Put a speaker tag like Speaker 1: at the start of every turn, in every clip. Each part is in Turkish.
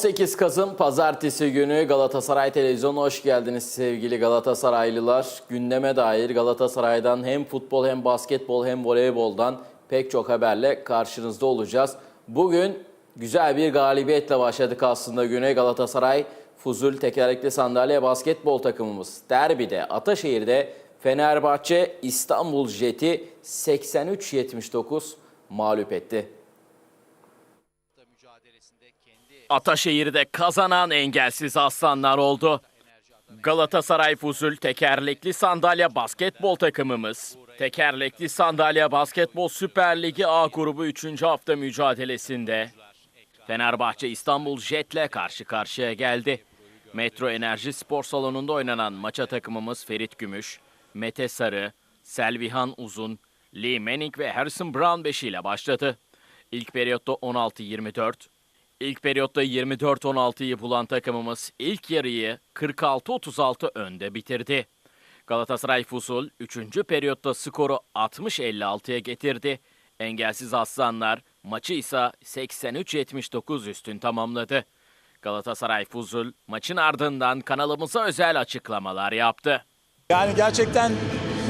Speaker 1: 18 Kasım Pazartesi günü Galatasaray Televizyonu'na hoş geldiniz sevgili Galatasaraylılar. Gündeme dair Galatasaray'dan hem futbol hem basketbol hem voleyboldan pek çok haberle karşınızda olacağız. Bugün güzel bir galibiyetle başladık aslında güne Galatasaray Fuzul tekerlekli sandalye basketbol takımımız derbide Ataşehir'de Fenerbahçe İstanbul Jet'i 83-79 mağlup etti. Ataşehir'de kazanan engelsiz aslanlar oldu. Galatasaray Fuzul tekerlekli sandalye basketbol takımımız. Tekerlekli sandalye basketbol Süper Ligi A grubu 3. hafta mücadelesinde Fenerbahçe İstanbul Jet'le karşı karşıya geldi. Metro Enerji Spor Salonu'nda oynanan maça takımımız Ferit Gümüş, Mete Sarı, Selvihan Uzun, Lee Manning ve Harrison Brown beşiyle başladı. İlk periyotta 16-24, İlk periyotta 24-16'yı bulan takımımız ilk yarıyı 46-36 önde bitirdi. Galatasaray Fusul 3. periyotta skoru 60-56'ya getirdi. Engelsiz Aslanlar maçı ise 83-79 üstün tamamladı. Galatasaray Fuzul maçın ardından kanalımıza özel açıklamalar yaptı.
Speaker 2: Yani gerçekten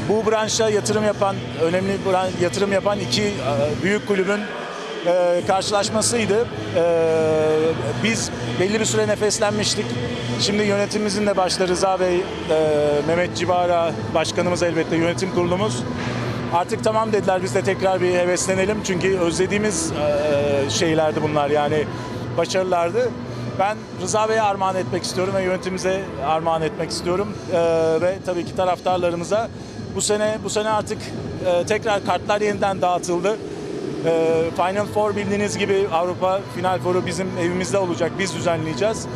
Speaker 2: bu branşa yatırım yapan, önemli bran- yatırım yapan iki e, büyük kulübün e, karşılaşmasıydı. E, biz belli bir süre nefeslenmiştik. Şimdi yönetimimizin de başta Rıza Bey, e, Mehmet Cibara başkanımız elbette yönetim kurulumuz. Artık tamam dediler biz de tekrar bir heveslenelim. Çünkü özlediğimiz e, şeylerdi bunlar yani başarılardı. Ben Rıza Bey'e armağan etmek istiyorum ve yönetimimize armağan etmek istiyorum. Ee, ve tabii ki taraftarlarımıza bu sene bu sene artık e, tekrar kartlar yeniden dağıtıldı. Ee, Final Four bildiğiniz gibi Avrupa Final Four'u bizim evimizde olacak. Biz düzenleyeceğiz.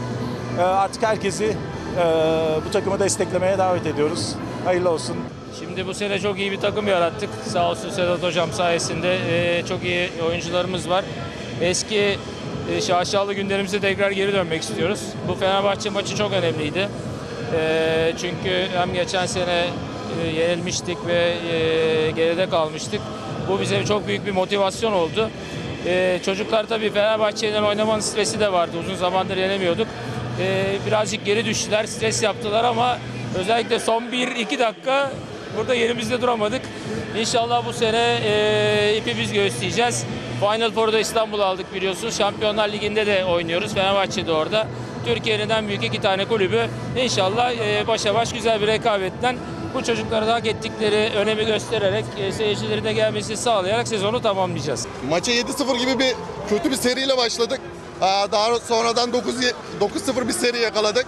Speaker 2: Ee, artık herkesi e, bu takımı desteklemeye davet ediyoruz. Hayırlı olsun.
Speaker 3: Şimdi bu sene çok iyi bir takım yarattık. Sağ olsun Sedat Hocam sayesinde e, çok iyi oyuncularımız var. Eski e, şaşalı günlerimize tekrar geri dönmek istiyoruz. Bu Fenerbahçe maçı çok önemliydi. E, çünkü hem geçen sene yenilmiştik ve geride kalmıştık. Bu bize çok büyük bir motivasyon oldu. E, çocuklar tabii Fenerbahçe'den oynamanın stresi de vardı. Uzun zamandır yenemiyorduk. E, birazcık geri düştüler, stres yaptılar ama özellikle son 1-2 dakika burada yerimizde duramadık. İnşallah bu sene e, ipi biz göstereceğiz. Final Four'da İstanbul'u aldık biliyorsunuz. Şampiyonlar Ligi'nde de oynuyoruz. Fenerbahçe de orada. Türkiye'nin en büyük iki tane kulübü. İnşallah e, başa baş güzel bir rekabetten bu çocuklara hak ettikleri önemi göstererek e, seyircilerin de gelmesini sağlayarak sezonu tamamlayacağız.
Speaker 4: Maça 7-0 gibi bir kötü bir seriyle başladık. Daha sonradan 9 9-0 bir seri yakaladık.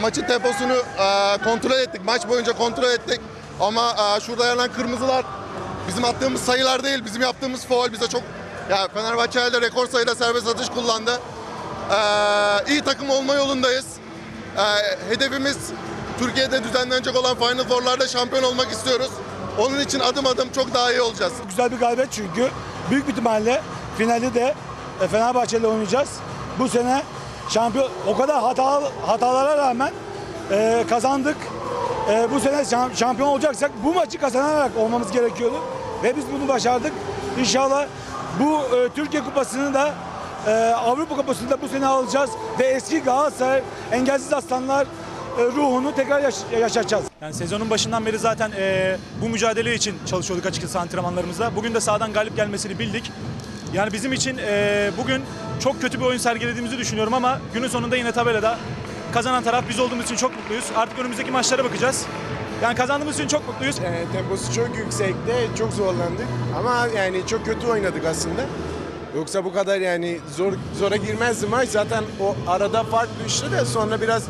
Speaker 4: Maçın temposunu kontrol ettik. Maç boyunca kontrol ettik. Ama şurada yanılan kırmızılar bizim attığımız sayılar değil. Bizim yaptığımız faul bize çok... Ya Fenerbahçe de rekor sayıda serbest atış kullandı. İyi takım olma yolundayız. Hedefimiz Türkiye'de düzenlenecek olan Final Four'larda şampiyon olmak istiyoruz. Onun için adım adım çok daha iyi olacağız.
Speaker 2: Güzel bir galibiyet çünkü büyük bir ihtimalle finalde de e, Fenerbahçe ile oynayacağız. Bu sene şampiyon o kadar hata, hatalara rağmen e, kazandık. E, bu sene şam- şampiyon olacaksak bu maçı kazanarak olmamız gerekiyordu ve biz bunu başardık. İnşallah bu e, Türkiye Kupası'nı da e, Avrupa Kupası'nı da bu sene alacağız ve eski Galatasaray engelsiz aslanlar ruhunu tekrar yaş- yaşatacağız.
Speaker 5: Yani sezonun başından beri zaten eee, bu mücadele için çalışıyorduk açıkçası antrenmanlarımızda. Bugün de sahadan galip gelmesini bildik. Yani bizim için eee, bugün çok kötü bir oyun sergilediğimizi düşünüyorum ama günün sonunda yine tabelada kazanan taraf biz olduğumuz için çok mutluyuz. Artık önümüzdeki maçlara bakacağız. Yani kazandığımız için çok mutluyuz.
Speaker 6: Yani temposu çok yüksekte, çok zorlandık. Ama yani çok kötü oynadık aslında. Yoksa bu kadar yani zor zora girmezdi maç. Zaten o arada fark düştü de sonra biraz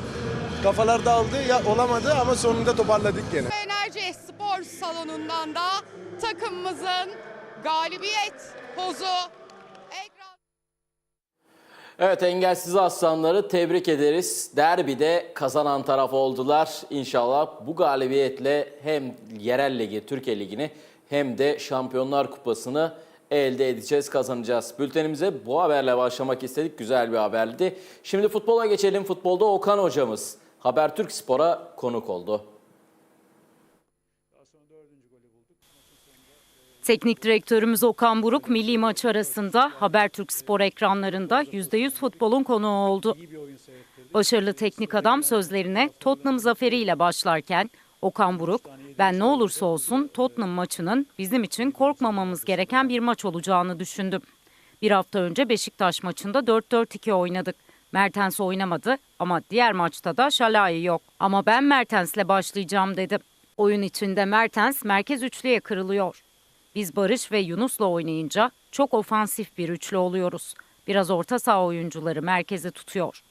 Speaker 6: kafalar dağıldı. Ya olamadı ama sonunda toparladık gene.
Speaker 7: Enerji Spor Salonu'ndan da takımımızın galibiyet pozu
Speaker 1: Evet engelsiz aslanları tebrik ederiz. Derbide kazanan taraf oldular. İnşallah bu galibiyetle hem yerel ligi, Türkiye Ligi'ni hem de Şampiyonlar Kupası'nı elde edeceğiz, kazanacağız. Bültenimize bu haberle başlamak istedik. Güzel bir haberdi. Şimdi futbola geçelim. Futbolda Okan hocamız Habertürk Spor'a konuk oldu.
Speaker 8: Teknik direktörümüz Okan Buruk milli maç arasında Habertürk spor ekranlarında %100 futbolun konuğu oldu. Başarılı teknik adam sözlerine Tottenham zaferiyle başlarken Okan Buruk, ben ne olursa olsun Tottenham maçının bizim için korkmamamız gereken bir maç olacağını düşündüm. Bir hafta önce Beşiktaş maçında 4-4-2 oynadık. Mertens oynamadı ama diğer maçta da Şalai yok. Ama ben Mertens'le başlayacağım dedim. Oyun içinde Mertens merkez üçlüye kırılıyor. Biz Barış ve Yunus'la oynayınca çok ofansif bir üçlü oluyoruz. Biraz orta saha oyuncuları merkeze tutuyor.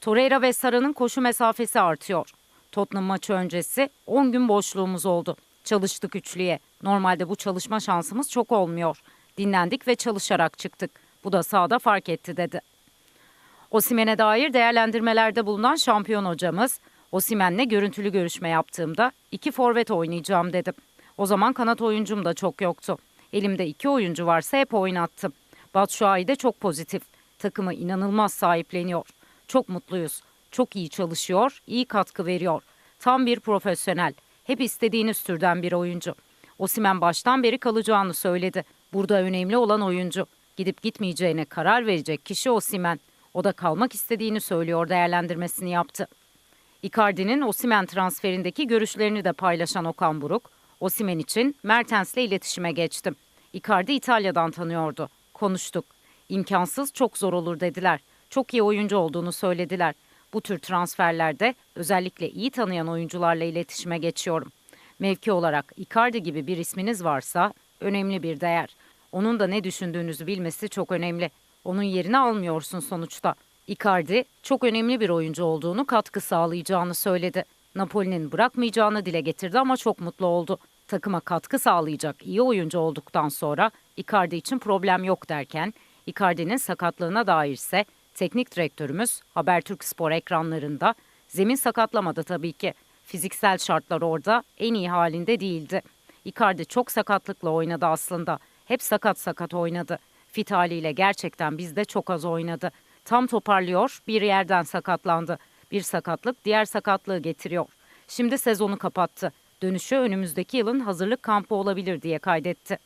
Speaker 8: Torreira ve Sara'nın koşu mesafesi artıyor. Tottenham maçı öncesi 10 gün boşluğumuz oldu. Çalıştık üçlüye. Normalde bu çalışma şansımız çok olmuyor. Dinlendik ve çalışarak çıktık. Bu da sahada fark etti dedi. Osimen'e dair değerlendirmelerde bulunan şampiyon hocamız, Osimen'le görüntülü görüşme yaptığımda iki forvet oynayacağım dedim. O zaman kanat oyuncum da çok yoktu. Elimde iki oyuncu varsa hep oynattım. Batshuayi de çok pozitif. Takımı inanılmaz sahipleniyor. Çok mutluyuz. Çok iyi çalışıyor, iyi katkı veriyor. Tam bir profesyonel. Hep istediğiniz türden bir oyuncu. Osimen baştan beri kalacağını söyledi. Burada önemli olan oyuncu. Gidip gitmeyeceğine karar verecek kişi Osimen. O da kalmak istediğini söylüyor değerlendirmesini yaptı. Icardi'nin Osimen transferindeki görüşlerini de paylaşan Okan Buruk, Osimen için Mertens'le iletişime geçtim. Icardi İtalya'dan tanıyordu. Konuştuk. İmkansız çok zor olur dediler. Çok iyi oyuncu olduğunu söylediler. Bu tür transferlerde özellikle iyi tanıyan oyuncularla iletişime geçiyorum. Mevki olarak Icardi gibi bir isminiz varsa önemli bir değer. Onun da ne düşündüğünüzü bilmesi çok önemli. Onun yerini almıyorsun sonuçta. Icardi çok önemli bir oyuncu olduğunu, katkı sağlayacağını söyledi. Napoli'nin bırakmayacağını dile getirdi ama çok mutlu oldu. Takıma katkı sağlayacak iyi oyuncu olduktan sonra Icardi için problem yok derken, Icardi'nin sakatlığına dairse teknik direktörümüz Habertürk Spor ekranlarında zemin sakatlamadı tabii ki. Fiziksel şartlar orada en iyi halinde değildi. Icardi çok sakatlıkla oynadı aslında. Hep sakat sakat oynadı. Fit haliyle gerçekten bizde çok az oynadı. Tam toparlıyor, bir yerden sakatlandı. Bir sakatlık diğer sakatlığı getiriyor. Şimdi sezonu kapattı. Dönüşü önümüzdeki yılın hazırlık kampı olabilir diye kaydetti.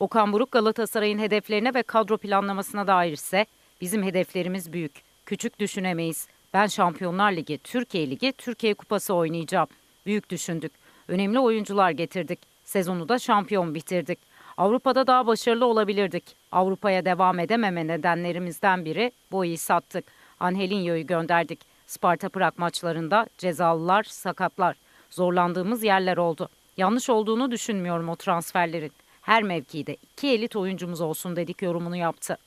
Speaker 8: Okan Buruk Galatasaray'ın hedeflerine ve kadro planlamasına dair ise bizim hedeflerimiz büyük. Küçük düşünemeyiz. Ben Şampiyonlar Ligi, Türkiye Ligi, Türkiye Kupası oynayacağım. Büyük düşündük. Önemli oyuncular getirdik. Sezonu da şampiyon bitirdik. Avrupa'da daha başarılı olabilirdik. Avrupa'ya devam edememe nedenlerimizden biri Boy'u sattık. Angelinho'yu gönderdik. Sparta Prag maçlarında cezalılar, sakatlar. Zorlandığımız yerler oldu. Yanlış olduğunu düşünmüyorum o transferlerin. Her mevkide iki elit oyuncumuz olsun dedik yorumunu yaptı.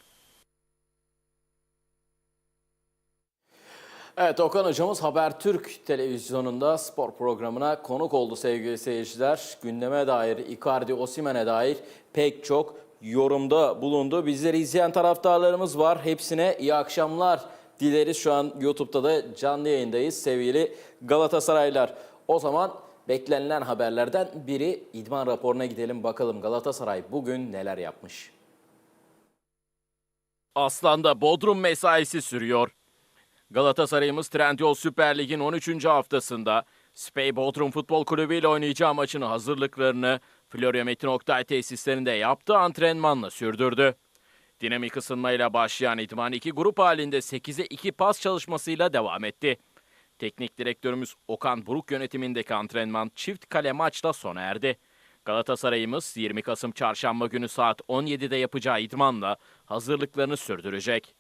Speaker 1: Evet Okan hocamız Habertürk televizyonunda spor programına konuk oldu sevgili seyirciler. Gündeme dair, Icardi, Osimen'e dair pek çok yorumda bulundu. Bizleri izleyen taraftarlarımız var. Hepsine iyi akşamlar dileriz. Şu an YouTube'da da canlı yayındayız sevgili Galatasaraylar. O zaman beklenilen haberlerden biri idman raporuna gidelim bakalım Galatasaray bugün neler yapmış. Aslan'da Bodrum mesaisi sürüyor. Galatasaray'ımız Trendyol Süper Lig'in 13. haftasında Spey Bodrum Futbol Kulübü ile oynayacağı maçın hazırlıklarını Florya Metin Oktay tesislerinde yaptığı antrenmanla sürdürdü. Dinamik ısınmayla başlayan idman iki grup halinde 8'e 2 pas çalışmasıyla devam etti. Teknik direktörümüz Okan Buruk yönetimindeki antrenman çift kale maçla sona erdi. Galatasaray'ımız 20 Kasım Çarşamba günü saat 17'de yapacağı idmanla hazırlıklarını sürdürecek.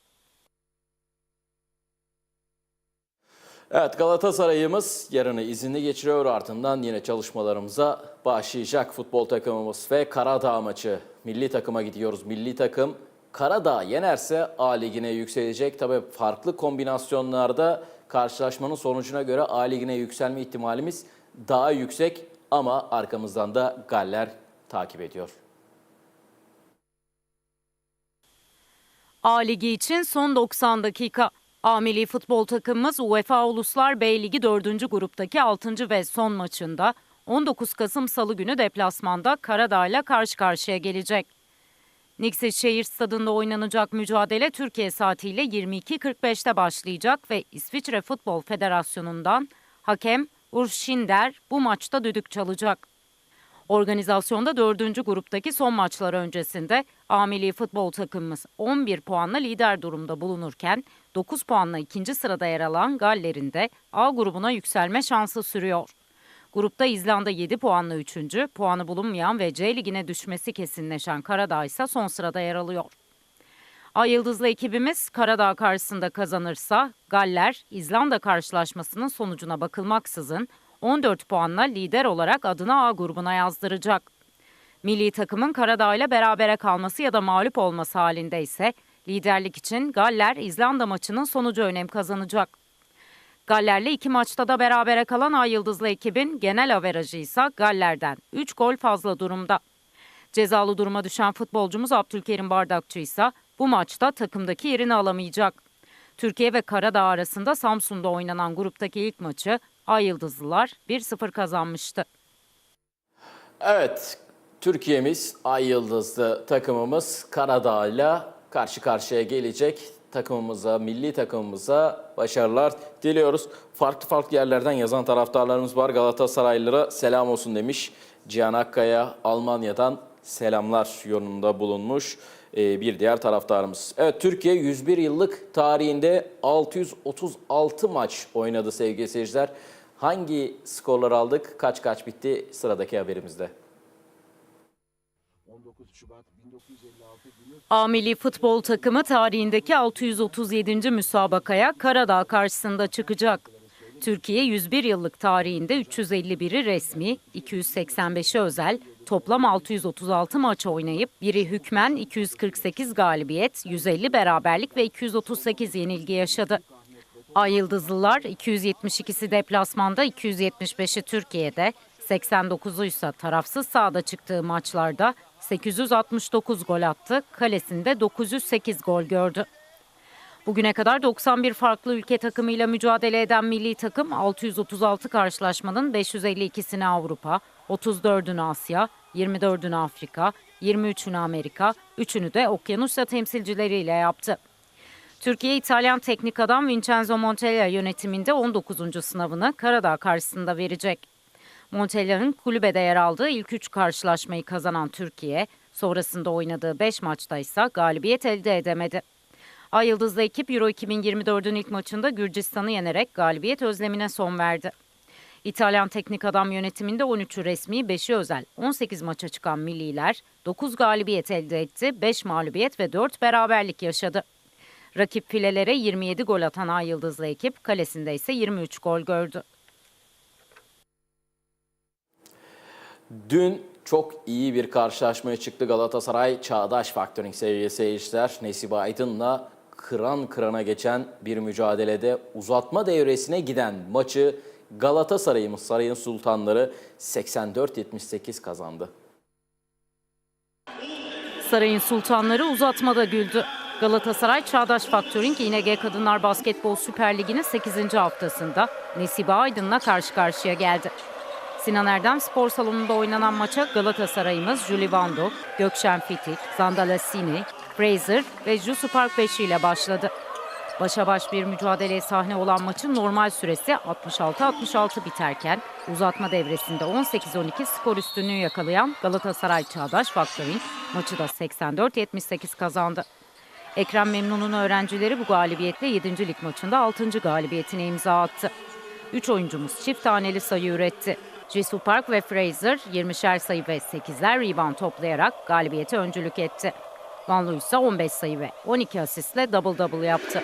Speaker 1: Evet Galatasaray'ımız yarını izinli geçiriyor ardından yine çalışmalarımıza başlayacak futbol takımımız ve Karadağ maçı. Milli takıma gidiyoruz. Milli takım Karadağ yenerse A ligine yükselecek. Tabii farklı kombinasyonlarda karşılaşmanın sonucuna göre A ligine yükselme ihtimalimiz daha yüksek ama arkamızdan da Galler takip ediyor.
Speaker 8: A Ligi için son 90 dakika. A futbol takımımız UEFA Uluslar B Ligi 4. gruptaki 6. ve son maçında 19 Kasım Salı günü deplasmanda Karadağ ile karşı karşıya gelecek. Niksit Şehir Stadında oynanacak mücadele Türkiye saatiyle 22.45'te başlayacak ve İsviçre Futbol Federasyonu'ndan hakem Schinder bu maçta düdük çalacak. Organizasyonda dördüncü gruptaki son maçlar öncesinde A milli futbol takımımız 11 puanla lider durumda bulunurken 9 puanla ikinci sırada yer alan Galler'in de A grubuna yükselme şansı sürüyor. Grupta İzlanda 7 puanla 3. puanı bulunmayan ve C ligine düşmesi kesinleşen Karadağ ise son sırada yer alıyor. Ay Yıldızlı ekibimiz Karadağ karşısında kazanırsa Galler İzlanda karşılaşmasının sonucuna bakılmaksızın 14 puanla lider olarak adını A grubuna yazdıracak. Milli takımın Karadağ ile berabere kalması ya da mağlup olması halinde ise liderlik için Galler İzlanda maçının sonucu önem kazanacak. Galler'le iki maçta da berabere kalan Ay Yıldızlı ekibin genel averajı ise Galler'den 3 gol fazla durumda. Cezalı duruma düşen futbolcumuz Abdülkerim Bardakçı ise bu maçta takımdaki yerini alamayacak. Türkiye ve Karadağ arasında Samsun'da oynanan gruptaki ilk maçı Ay Yıldızlılar 1-0 kazanmıştı.
Speaker 1: Evet, Türkiye'miz Ay Yıldızlı takımımız Karadağ'la karşı karşıya gelecek. Takımımıza, milli takımımıza başarılar diliyoruz. Farklı farklı yerlerden yazan taraftarlarımız var. Galatasaraylılara selam olsun demiş. Cihan Akkaya Almanya'dan selamlar yorumunda bulunmuş ee, bir diğer taraftarımız. Evet Türkiye 101 yıllık tarihinde 636 maç oynadı sevgili seyirciler. Hangi skorlar aldık? Kaç kaç bitti? Sıradaki haberimizde.
Speaker 8: A milli futbol takımı tarihindeki 637. müsabakaya Karadağ karşısında çıkacak. Türkiye 101 yıllık tarihinde 351'i resmi, 285'i özel, toplam 636 maç oynayıp biri hükmen 248 galibiyet, 150 beraberlik ve 238 yenilgi yaşadı. Ay Yıldızlılar 272'si deplasmanda, 275'i Türkiye'de, 89'u ise tarafsız sahada çıktığı maçlarda 869 gol attı, kalesinde 908 gol gördü. Bugüne kadar 91 farklı ülke takımıyla mücadele eden milli takım 636 karşılaşmanın 552'sini Avrupa, 34'ünü Asya, 24'ünü Afrika, 23'ünü Amerika, 3'ünü de Okyanusya temsilcileriyle yaptı. Türkiye İtalyan teknik adam Vincenzo Montella yönetiminde 19. sınavını Karadağ karşısında verecek. Montella'nın kulübede yer aldığı ilk 3 karşılaşmayı kazanan Türkiye, sonrasında oynadığı 5 maçta ise galibiyet elde edemedi. Ay Yıldızlı ekip Euro 2024'ün ilk maçında Gürcistan'ı yenerek galibiyet özlemine son verdi. İtalyan teknik adam yönetiminde 13'ü resmi, 5'i özel 18 maça çıkan milliler 9 galibiyet elde etti, 5 mağlubiyet ve 4 beraberlik yaşadı. Rakip filelere 27 gol atan Ay Yıldızlı ekip kalesinde ise 23 gol gördü.
Speaker 1: Dün çok iyi bir karşılaşmaya çıktı Galatasaray Çağdaş Faktörün sevgili seyirciler. Nesibe Aydın'la kıran kırana geçen bir mücadelede uzatma devresine giden maçı Galatasaray'ımız Sarayın Sultanları 84-78 kazandı.
Speaker 8: Sarayın sultanları uzatmada güldü. Galatasaray Çağdaş Faktörink İNG Kadınlar Basketbol Süper Ligi'nin 8. haftasında Nesibe Aydın'la karşı karşıya geldi. Sinan Erdem Spor Salonu'nda oynanan maça Galatasaray'ımız Julie Vando, Gökşen Fitik, Zandala Sini, Fraser ve Jusu Park 5 ile başladı. Başa baş bir mücadeleye sahne olan maçın normal süresi 66-66 biterken uzatma devresinde 18-12 skor üstünlüğü yakalayan Galatasaray Çağdaş Faktörink maçı da 84-78 kazandı. Ekrem Memnun'un öğrencileri bu galibiyetle 7. lig maçında 6. galibiyetine imza attı. 3 oyuncumuz çift taneli sayı üretti. Jisoo Park ve Fraser 20'şer sayı ve 8'ler rebound toplayarak galibiyete öncülük etti. Van Loo ise 15 sayı ve 12 asistle double double yaptı.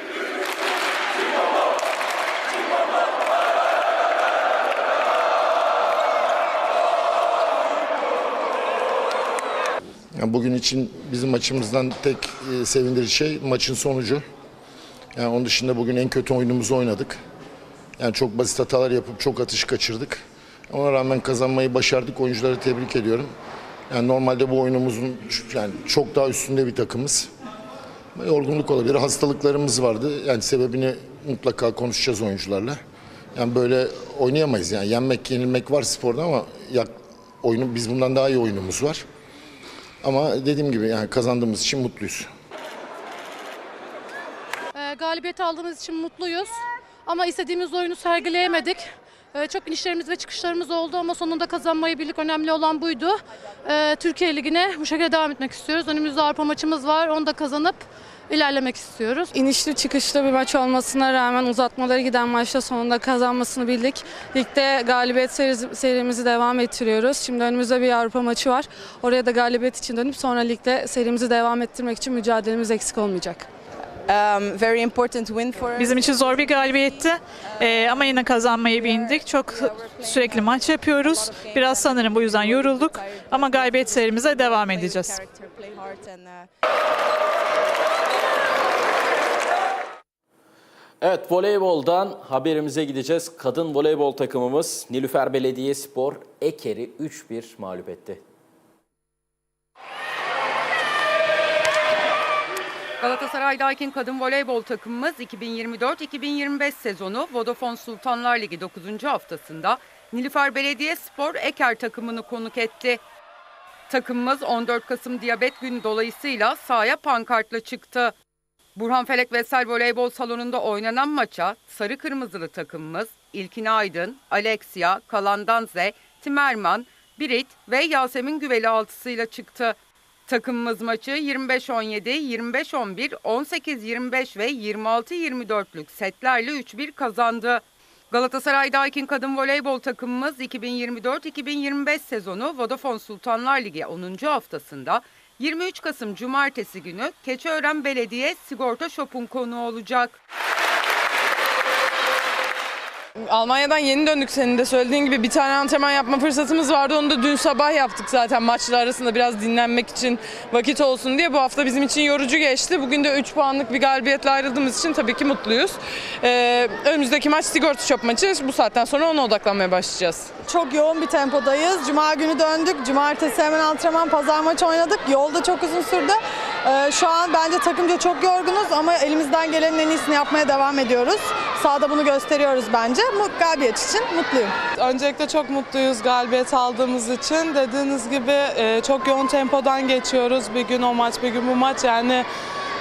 Speaker 9: Yani bugün için bizim maçımızdan tek e, sevindirici şey maçın sonucu. Yani onun dışında bugün en kötü oyunumuzu oynadık. Yani çok basit hatalar yapıp çok atış kaçırdık. Ona rağmen kazanmayı başardık. Oyuncuları tebrik ediyorum. Yani normalde bu oyunumuzun yani çok daha üstünde bir takımız. Yorgunluk olabilir, hastalıklarımız vardı. Yani sebebini mutlaka konuşacağız oyuncularla. Yani böyle oynayamayız yani. Yenmek, yenilmek var sporda ama yak, oyunu, biz bundan daha iyi oyunumuz var. Ama dediğim gibi yani kazandığımız için mutluyuz.
Speaker 10: Ee, galibiyet aldığımız için mutluyuz. Ama istediğimiz oyunu sergileyemedik. Ee, Çok inişlerimiz ve çıkışlarımız oldu ama sonunda kazanmayı bildik. Önemli olan buydu. Ee, Türkiye Ligi'ne bu şekilde devam etmek istiyoruz. Önümüzde Avrupa maçımız var. Onu da kazanıp ilerlemek istiyoruz.
Speaker 11: İnişli çıkışlı bir maç olmasına rağmen uzatmaları giden maçta sonunda kazanmasını bildik. Ligde galibiyet serimizi devam ettiriyoruz. Şimdi önümüzde bir Avrupa maçı var. Oraya da galibiyet için dönüp sonra ligde serimizi devam ettirmek için mücadelemiz eksik olmayacak.
Speaker 12: very important win for
Speaker 13: Bizim için zor bir galibiyetti Ee, ama yine kazanmayı bildik. Çok sürekli maç yapıyoruz. Biraz sanırım bu yüzden yorulduk ama galibiyet serimize devam edeceğiz.
Speaker 7: Evet voleyboldan haberimize gideceğiz. Kadın voleybol takımımız Nilüfer Belediyespor Eker'i 3-1 mağlup etti.
Speaker 14: Galatasaray'daki kadın voleybol takımımız 2024-2025 sezonu Vodafone Sultanlar Ligi 9. haftasında Nilüfer Belediyespor Eker takımını konuk etti. Takımımız 14 Kasım Diyabet Günü dolayısıyla sahaya pankartla çıktı. Burhan Felek Vesel Voleybol Salonu'nda oynanan maça sarı kırmızılı takımımız İlkin Aydın, Alexia, Kalandanze, Timerman, Birit ve Yasemin Güveli altısıyla çıktı. Takımımız maçı 25-17, 25-11, 18-25 ve 26-24'lük setlerle 3-1 kazandı. Galatasaray Daikin Kadın Voleybol takımımız 2024-2025 sezonu Vodafone Sultanlar Ligi 10. haftasında 23 Kasım Cumartesi günü Keçiören Belediye Sigorta Shop'un konuğu olacak.
Speaker 12: Almanya'dan yeni döndük senin de söylediğin gibi bir tane antrenman yapma fırsatımız vardı. Onu da dün sabah yaptık zaten maçlar arasında biraz dinlenmek için vakit olsun diye. Bu hafta bizim için yorucu geçti. Bugün de 3 puanlık bir galibiyetle ayrıldığımız için tabii ki mutluyuz. Ee, önümüzdeki maç Sigorta Shop maçı. Bu saatten sonra ona odaklanmaya başlayacağız.
Speaker 11: Çok yoğun bir tempodayız. Cuma günü döndük. Cumartesi hemen antrenman, pazar maçı oynadık. Yolda çok uzun sürdü. Ee, şu an bence takımca çok yorgunuz ama elimizden gelenin en iyisini yapmaya devam ediyoruz. Sahada bunu gösteriyoruz bence. Galibiyet için mutluyum.
Speaker 12: Öncelikle çok mutluyuz galibiyet aldığımız için. Dediğiniz gibi e, çok yoğun tempodan geçiyoruz. Bir gün o maç, bir gün bu maç. Yani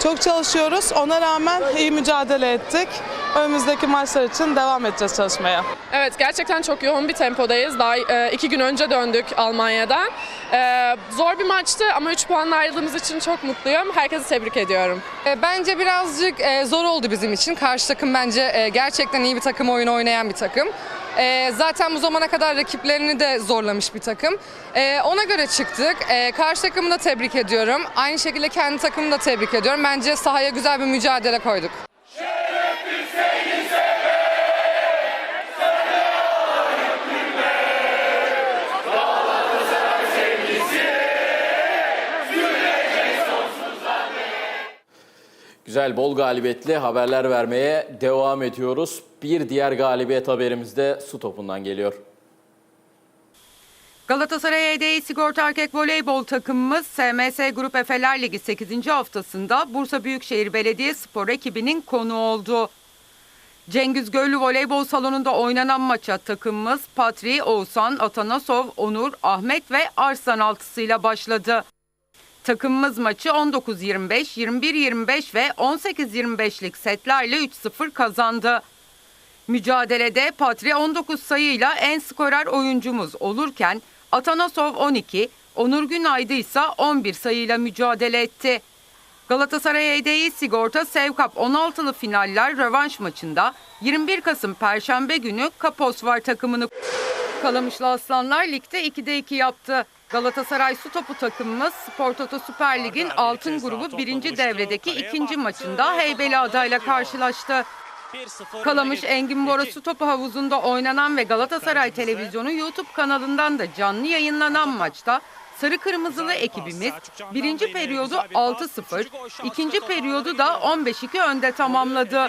Speaker 12: çok çalışıyoruz. Ona rağmen iyi mücadele ettik. Önümüzdeki maçlar için devam edeceğiz çalışmaya.
Speaker 10: Evet gerçekten çok yoğun bir tempodayız. Daha e, iki gün önce döndük Almanya'dan. E, zor bir maçtı ama 3 puanla ayrıldığımız için çok mutluyum. Herkesi tebrik ediyorum.
Speaker 14: E, Bence birazcık e, zor oldu bizim için. Karşı takım bence e, gerçekten iyi bir takım oyunu oynayan bir takım. E, Zaten bu zamana kadar rakiplerini de zorlamış bir takım. E, Ona göre çıktık. E, Karşı takımı da tebrik ediyorum. Aynı şekilde kendi takımımı da tebrik ediyorum. Bence sahaya güzel bir mücadele koyduk.
Speaker 7: Güzel bol galibiyetli haberler vermeye devam ediyoruz. Bir diğer galibiyet haberimiz de su topundan geliyor. Galatasaray HDI Sigorta Erkek Voleybol takımımız SMS Grup Efeler Ligi 8. haftasında Bursa Büyükşehir Belediyespor ekibinin konu oldu. Cengiz Göllü Voleybol Salonu'nda oynanan maça takımımız Patri, Oğuzhan, Atanasov, Onur, Ahmet ve Arslan altısıyla başladı. Takımımız maçı 19-25, 21-25 ve 18-25'lik setlerle 3-0 kazandı. Mücadelede Patri 19 sayıyla en skorer oyuncumuz olurken Atanasov 12, Onur Günaydı ise 11 sayıyla mücadele etti. Galatasaray HDI Sigorta Sevkap 16'lı finaller rövanş maçında 21 Kasım Perşembe günü Kaposvar takımını Kalamışlı Aslanlar ligde 2'de 2 yaptı. Galatasaray su topu takımımız Spor Toto Süper Lig'in altın grubu birinci devredeki ikinci maçında Heybeliada ile karşılaştı. Kalamış Engin Bora su topu havuzunda oynanan ve Galatasaray Televizyonu YouTube kanalından da canlı yayınlanan maçta Sarı Kırmızılı ekibimiz birinci periyodu 6-0, ikinci periyodu da 15-2 önde tamamladı.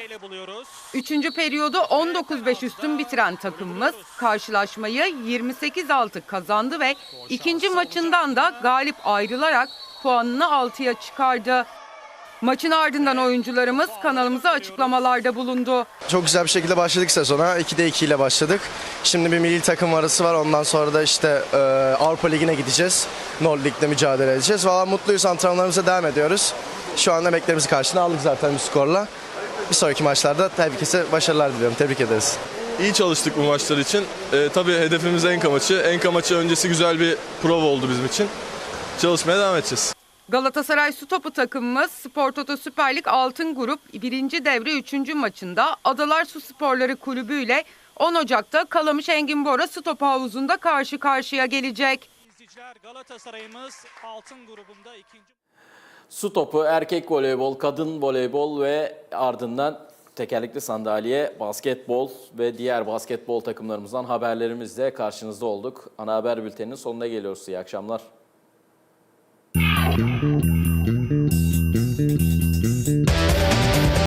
Speaker 7: Üçüncü periyodu 19-5 üstün bitiren takımımız karşılaşmayı 28-6 kazandı ve ikinci maçından da galip ayrılarak puanını 6'ya çıkardı. Maçın ardından oyuncularımız kanalımıza açıklamalarda bulundu.
Speaker 6: Çok güzel bir şekilde başladık sezona. 2'de 2 ile başladık. Şimdi bir milli takım arası var. Ondan sonra da işte e, Avrupa Ligi'ne gideceğiz. Nord Lig'de mücadele edeceğiz. Valla mutluyuz. Antrenmanlarımıza devam ediyoruz. Şu anda emeklerimizi karşına aldık zaten bir skorla. Bir sonraki maçlarda herkese başarılar diliyorum. Tebrik ederiz.
Speaker 15: iyi çalıştık bu maçlar için. E, tabii hedefimiz Enka maçı. Enka maçı öncesi güzel bir prova oldu bizim için. Çalışmaya devam edeceğiz.
Speaker 7: Galatasaray Su Topu takımımız Spor Toto Süper Lig Altın Grup 1. devre 3. maçında Adalar Su Sporları Kulübü ile 10 Ocak'ta Kalamış Engin Bora Su Topu Havuzu'nda karşı karşıya gelecek.
Speaker 5: İzleyiciler Galatasaray'ımız altın grubunda ikinci
Speaker 1: Su topu, erkek voleybol, kadın voleybol ve ardından tekerlekli sandalye, basketbol ve diğer basketbol takımlarımızdan haberlerimizle karşınızda olduk. Ana haber bülteninin sonuna geliyoruz. İyi akşamlar.